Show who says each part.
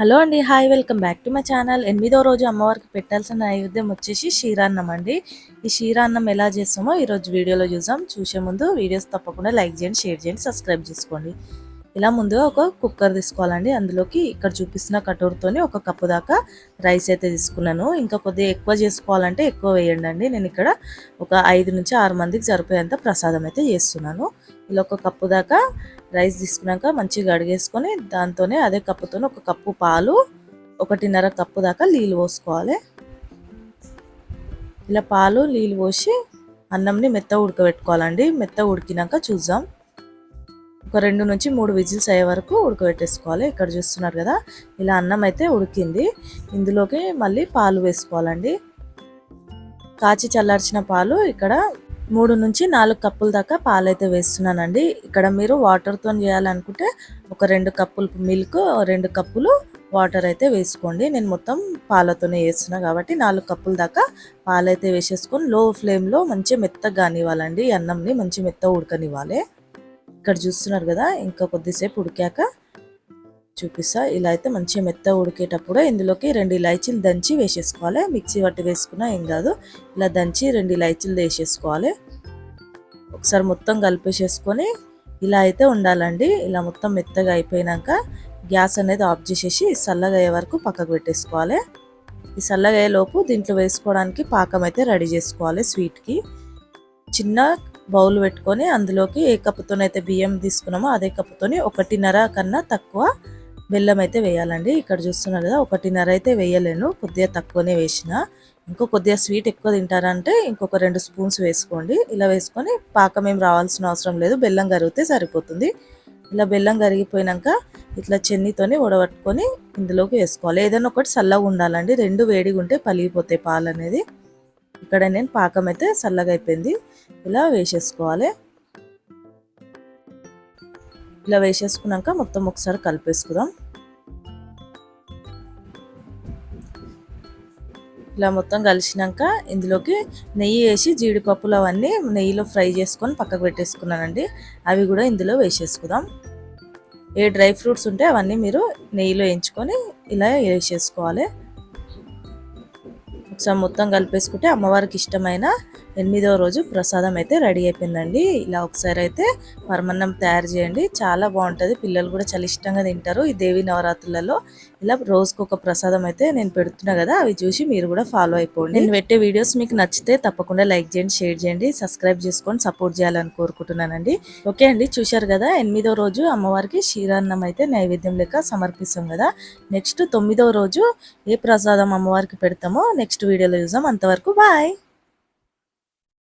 Speaker 1: Hello అండి hi welcome back to my channel. ఎనిమిదో రోజు అమ్మవారికి పెట్టాల్సిన నైవేద్యం వచ్చేసి క్షీరాన్నం అండి ఈ క్షీరాన్నం ఎలా చేస్తామో ఈరోజు వీడియోలో చూసాం చూసే ముందు వీడియోస్ తప్పకుండా లైక్ చేయండి షేర్ చేయండి సబ్స్క్రైబ్ చేసుకోండి. ఇలా ముందుగా ఒక కుక్కర్ తీసుకోవాలండి. అందులోకి ఇక్కడ చూపిస్తున్న కటోరుతోని ఒక కప్పు దాకా రైస్ అయితే తీసుకున్నాను. ఇంకా కొద్దిగా ఎక్కువ చేసుకోవాలంటే ఎక్కువ వేయండి నేను ఇక్కడ ఒక ఐదు నుంచి ఆరు మందికి సరిపోయేంత ప్రసాదం అయితే చేస్తున్నాను. ఇలా ఒక కప్పు దాకా రైస్ తీసుకున్నాక మంచిగా అడిగేసుకొని దాంతోనే అదే కప్పుతో ఒక కప్పు పాలు ఒకటిన్నర కప్పు దాకా నీళ్ళు పోసుకోవాలి. ఇలా పాలు నీళ్ళు పోసి అన్నంని మెత్త ఉడకబెట్టుకోవాలండి. మెత్త ఉడికినాక చూద్దాం. ఒక రెండు నుంచి మూడు విజిల్స్ అయ్యే వరకు ఉడకబెట్టేసుకోవాలి. ఇక్కడ చూస్తున్నారు కదా ఇలా అన్నం అయితే ఉడికింది. ఇందులోకి మళ్ళీ పాలు వేసుకోవాలండి. కాచి చల్లార్చిన పాలు ఇక్కడ మూడు నుంచి నాలుగు కప్పుల దాకా పాలు అయితే వేస్తున్నానండి. ఇక్కడ మీరు వాటర్తో చేయాలనుకుంటే ఒక రెండు కప్పులు మిల్క్ రెండు కప్పులు వాటర్ అయితే వేసుకోండి. నేను మొత్తం పాలతోనే వేస్తున్నా కాబట్టి నాలుగు కప్పుల దాకా పాలు అయితే వేసేసుకొని లో ఫ్లేమ్లో మంచి మెత్తగా కానివ్వాలండి. అన్నంని మంచి మెత్త ఉడకనివ్వాలి. ఇక్కడ చూస్తున్నారు కదా ఇంకా కొద్దిసేపు ఉడికాక చూపిస్తా. ఇలా అయితే మంచిగా మెత్త ఉడికేటప్పుడు ఇందులోకి రెండు ఇలాచీలు దంచి వేసేసుకోవాలి. మిక్సీ పట్టి వేసుకున్నా ఏం కాదు ఇలా దంచి రెండు ఇలాచీలు వేసేసుకోవాలి. ఒకసారి మొత్తం కలిపేసేసుకొని ఇలా అయితే ఉండాలండి. ఇలా మొత్తం మెత్తగా అయిపోయినాక గ్యాస్ అనేది ఆఫ్ చేసేసి చల్లగా అయ్యే వరకు పక్కకు పెట్టేసుకోవాలి. ఈ చల్లగా అయ్యేలోపు దీంట్లో వేసుకోవడానికి పాకం అయితే రెడీ చేసుకోవాలి స్వీట్కి. చిన్న బౌల్ పెట్టుకొని అందులోకి ఏ కప్పుతోనైతే బియ్యం తీసుకున్నామో అదే కప్పుతోని ఒకటిన్నర కన్నా తక్కువ బెల్లం అయితే వేయాలండి. ఇక్కడ చూస్తున్నారు కదా ఒకటిన్నర అయితే వేయలేను కొద్దిగా తక్కువనే వేసిన. ఇంకో కొద్దిగా స్వీట్ ఎక్కువ తింటారంటే ఇంకొక రెండు స్పూన్స్ వేసుకోండి. ఇలా వేసుకొని పాకం ఏం రావాల్సిన అవసరం లేదు బెల్లం కరిగితే సరిపోతుంది. ఇలా బెల్లం కరిగిపోయినాక ఇట్లా చెన్నితోని ఉడబట్టుకొని ఇందులోకి వేసుకోవాలి. ఏదైనా ఒకటి చల్లగా ఉండాలండి రెండు వేడిగా ఉంటే పలిగిపోతాయి పాలు అనేది ఇక్కడ నేను పాకం అయితే చల్లగా అయిపోయింది ఇలా వేసేసుకోవాలి. ఇలా వేసేసుకున్నాక మొత్తం ఒకసారి కలిపేసుకుందాం. ఇలా మొత్తం కలిసినాక ఇందులోకి నెయ్యి వేసి జీడిపప్పులు అవన్నీ నెయ్యిలో ఫ్రై చేసుకొని పక్కకు పెట్టేసుకున్నానండి. అవి కూడా ఇందులో వేసేసుకుందాం. ఏ డ్రై ఫ్రూట్స్ ఉంటే అవన్నీ మీరు నెయ్యిలో వేయించుకొని ఇలా వేసేసుకోవాలి. ఒకసారి మొత్తం కలిపేసుకుంటే అమ్మవారికి ఇష్టమైన ఎనిమిదవ రోజు ప్రసాదం అయితే రెడీ అయిపోయిందండి. ఇలా ఒకసారి అయితే పరమన్నం తయారు చేయండి. చాలా బాగుంటుంది. పిల్లలు కూడా చాలా ఇష్టంగా తింటారు ఈ దేవి నవరాత్రులలో. ఇలా రోజుకు ఒక ప్రసాదం అయితే నేను పెడుతున్నా కదా అవి చూసి మీరు కూడా ఫాలో అయిపోండి. నేను పెట్టే వీడియోస్ మీకు నచ్చితే తప్పకుండా లైక్ చేయండి షేర్ చేయండి సబ్స్క్రైబ్ చేసుకొని సపోర్ట్ చేయాలని కోరుకుంటున్నానండి. ఓకే అండి చూశారు కదా ఎనిమిదో రోజు అమ్మవారికి క్షీరాన్నం అయితే నైవేద్యం లెక్క సమర్పిస్తాం కదా. నెక్స్ట్ తొమ్మిదో రోజు ఏ ప్రసాదం అమ్మవారికి పెడతామో నెక్స్ట్ వీడియోలో చూసాం అంతవరకు బాయ్.